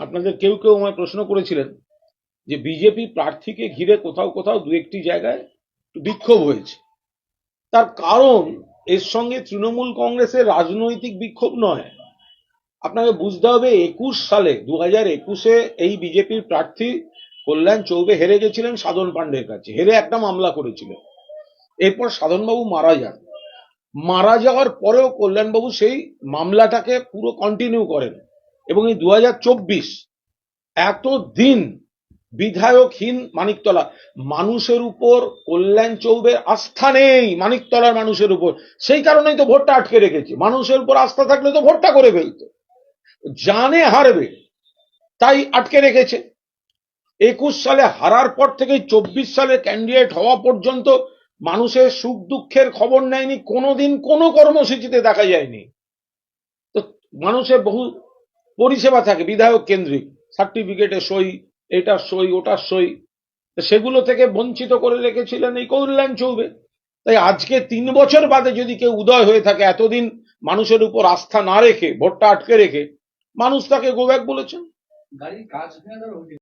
আপনাদের কেউ কেউ আমায় প্রশ্ন করেছিলেন যে বিজেপি প্রার্থীকে ঘিরে কোথাও কোথাও দু একটি জায়গায় বিক্ষোভ হয়েছে। তার কারণ এর সঙ্গে তৃণমূল কংগ্রেসের রাজনৈতিক বিক্ষোভ নয়। আপনাকে বুঝতে হবে, একুশ সালে দু হাজার একুশে এই বিজেপির প্রার্থী কল্যাণ চৌবে হেরে গেছিলেন সাধন পাণ্ডের কাছে। হেরে একটা মামলা করেছিলেন। এরপর সাধনবাবু মারা যান। মারা যাওয়ার পরেও কল্যাণবাবু সেই মামলাটাকে পুরো কন্টিনিউ করেন। এবং এই দু চব্বিশ এতদিন বিধায়কহীন মানিকতলা, মানুষের উপর কল্যাণ চৌবের আস্থা নেই মানিকতলার মানুষের উপর। সেই কারণেই তো ভোটটা আটকে রেখেছে। মানুষের উপর আস্থা থাকলে তো ভোটটা করে ফেলতো। জানে হারবে, তাই আটকে রেখেছে। একুশ সালে হারার পর থেকে চব্বিশ সালে ক্যান্ডিডেট হওয়া পর্যন্ত মানুষের সুখ দুঃখের খবর নেয়নি, কোনোদিন কোনো কর্মসূচিতে দেখা যায়নি। তো মানুষের বহু পরিষেবা থাকে, বিধায়ক কেন্দ্রিক সার্টিফিকেটে সই এটার সই ওটার সই সেগুলো থেকে বঞ্চিত করে রেখেছিলেন এই কল্যাণ চৌবে তাই আজকে তিন বছর বাদে যদি কেউ উদয় হয়ে থাকে, এতদিন মানুষের উপর আস্থা না রেখে, ভোটটা আটকে রেখে, মানুষ তাকে গোব্যাক বলেছেন।